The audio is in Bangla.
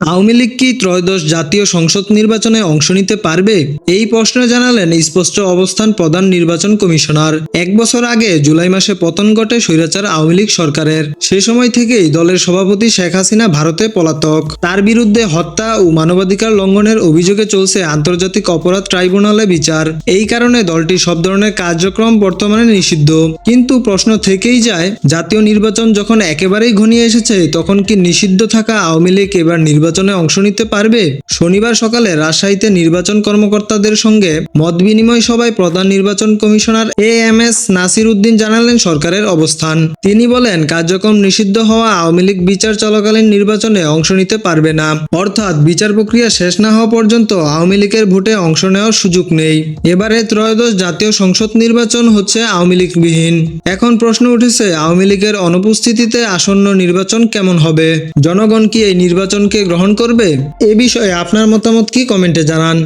আওয়ামী লীগ কি ত্রয়োদশ জাতীয় সংসদ নির্বাচনে অংশ নিতে পারবে? এই প্রশ্ন জানালেন স্পষ্ট অবস্থান প্রধান নির্বাচন কমিশনার। এক বছর আগে জুলাই মাসে পতন ঘটে স্বৈরাচার আওয়ামী লীগ সরকারের। সে সময় থেকেই দলের সভাপতি শেখ হাসিনা ভারতে পলাতক। তার বিরুদ্ধে হত্যা ও মানবাধিকার লঙ্ঘনের অভিযোগে চলছে আন্তর্জাতিক অপরাধ ট্রাইব্যুনালে বিচার। এই কারণে দলটি সব ধরনের কার্যক্রম বর্তমানে নিষিদ্ধ। কিন্তু প্রশ্ন থেকেই যায়, জাতীয় নির্বাচন যখন একেবারেই ঘনিয়ে এসেছে, তখন কি নিষিদ্ধ থাকা আওয়ামী লীগ এবার নির্বাচনে অংশ নিতে পারবে? শনিবার সকালে রাজশাহীতে নির্বাচন কর্মকর্তাদের সঙ্গে মত বিনিময় সভায় প্রধান নির্বাচন commissioner A M S Nasir Uddin জানালেন সরকারের অবস্থান। তিনি বলেন, কার্যক্রম নিষিদ্ধ হওয়া আওয়ামী লীগ বিচার চলাকালীন নির্বাচনে অংশ নিতে পারবে না। অর্থাৎ বিচার প্রক্রিয়া শেষ না হওয়া পর্যন্ত আওয়ামী লীগের ভোটে অংশ নেওয়ার সুযোগ নেই। এবারে ত্রয়োদশ জাতীয় সংসদ নির্বাচন হচ্ছে আওয়ামী লীগবিহীন। এখন প্রশ্ন উঠেছে, আওয়ামী লীগের অনুপস্থিতিতে আসন্ন নির্বাচন কেমন হবে? জনগণ কি এই নির্বাচনকে গ্রহণ করবে? এ বিষয়ে আপনার মতামত কি কমেন্টে জানান।